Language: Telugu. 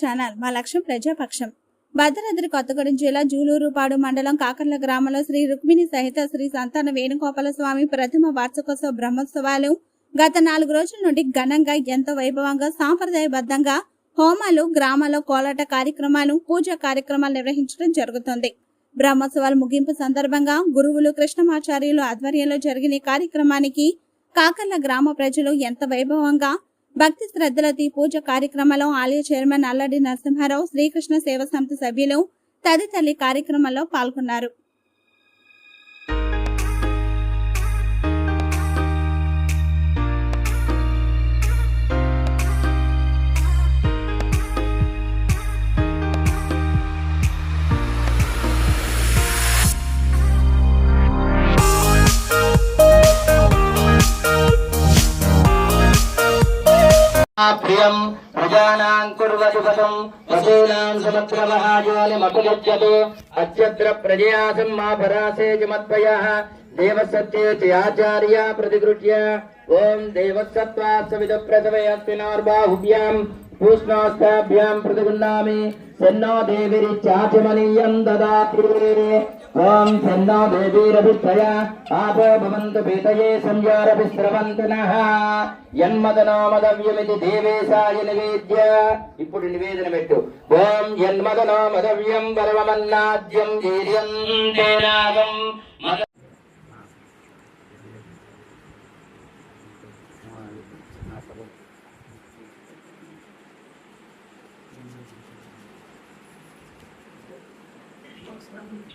ఛానల్ మా లక్ష్యం ప్రజాపక్షం. భద్రాద్రి కొత్తగూడెం జిల్లా జూలూరుపాడు మండలం కాకర్ల గ్రామంలో శ్రీ రుక్మిణి సహిత శ్రీ సంతాన వేణుగోపాల స్వామి ప్రథమ వార్షికోత్సవ బ్రహ్మోత్సవాలు గత నాలుగు రోజుల నుండి ఘనంగా ఎంతో వైభవంగా సాంప్రదాయబద్ధంగా హోమాలు గ్రామాల్లో కోలాట కార్యక్రమాలు పూజా కార్యక్రమాలు నిర్వహించడం జరుగుతుంది. బ్రహ్మోత్సవాల ముగింపు సందర్భంగా గురువులు కృష్ణమాచార్యులు ఆధ్వర్యంలో జరిగిన కార్యక్రమానికి కాకర్ల గ్రామ ప్రజలు ఎంత వైభవంగా భక్తి శ్రద్ధలతో పూజ కార్యక్రమంలో ఆలయ చైర్మన్ అల్లడి నరసింహారావు శ్రీకృష్ణ సేవ సమితి సభ్యులు తదితరులు కార్యక్రమంలో పాల్గొన్నారు. ప్రియం ప్రజానాం కుర్వతు పదం పశూనాం సమగ్రమహాయోనిమకులజ్జతు అత్యత్ర ప్రజయాసం మా పరాసే మత్పయః దేవసత్యేతి ఆచార్య ప్రతిగృహ్య ఓం దేవసత్వా సవిద ప్రసవయస్మినార్బాహుభ్యాం పూష్ణాస్తాభ్యాం ప్రతిగృహ్ణామి సన్నో దేవిరిచాచమనీయం దదాతి ఓం సెన్నో దేవీరభిత్రయ ఆపో భవంతు పీతయే సంయోరభి స్రవంతు నః. యన్మదనోమదవ్యమితి దేవేశాయ నివేద్య. ఇప్పుడు నివేదన పెట్టు. ఓం యన్మదనో మదవ్యం పరమమన్నాద్యం వీర్యం తేనాగం. మద Thank.